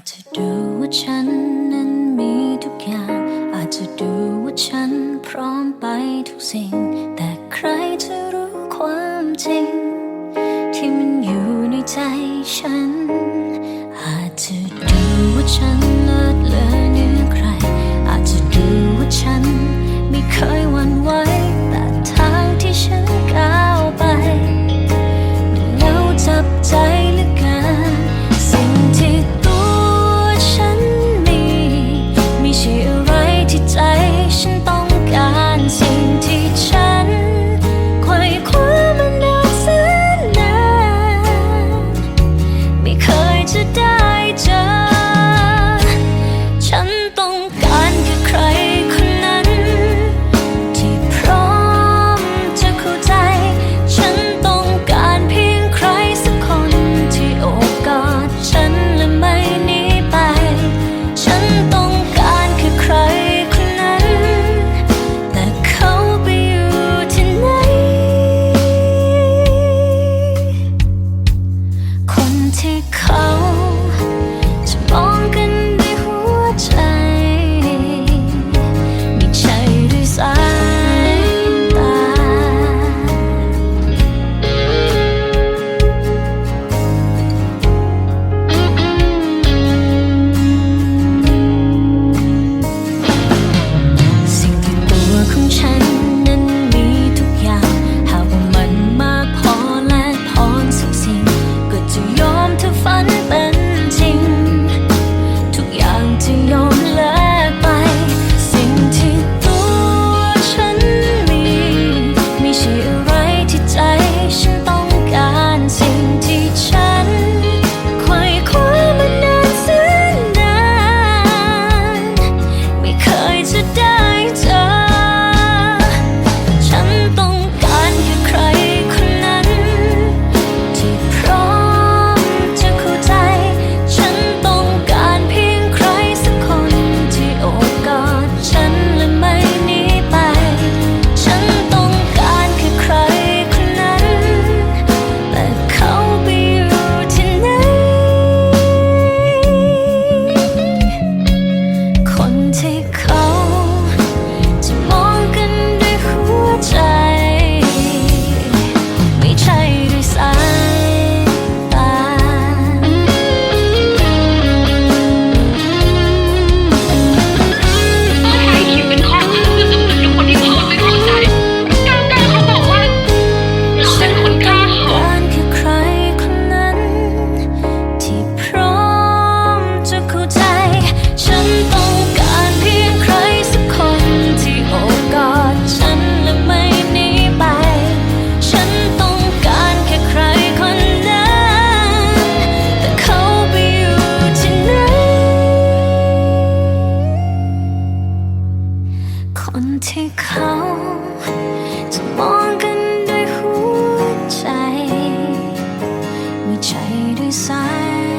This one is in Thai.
จจะดูว่าฉันนั้นมีทุกอย่าง อาจจะดูว่าฉันพร้อมไปทุกสิ่ง แต่ใครจะรู้ความจริง ที่มันอยู่ในใจฉัน อาจจะดูว่าฉันเลิศเลอเหนือใคร อาจจะดูว่าฉันไม่เคยวัน Oh. คนที่เขาจะมองกันด้วยหัวใจ ไม่ใช่ด้วยสาย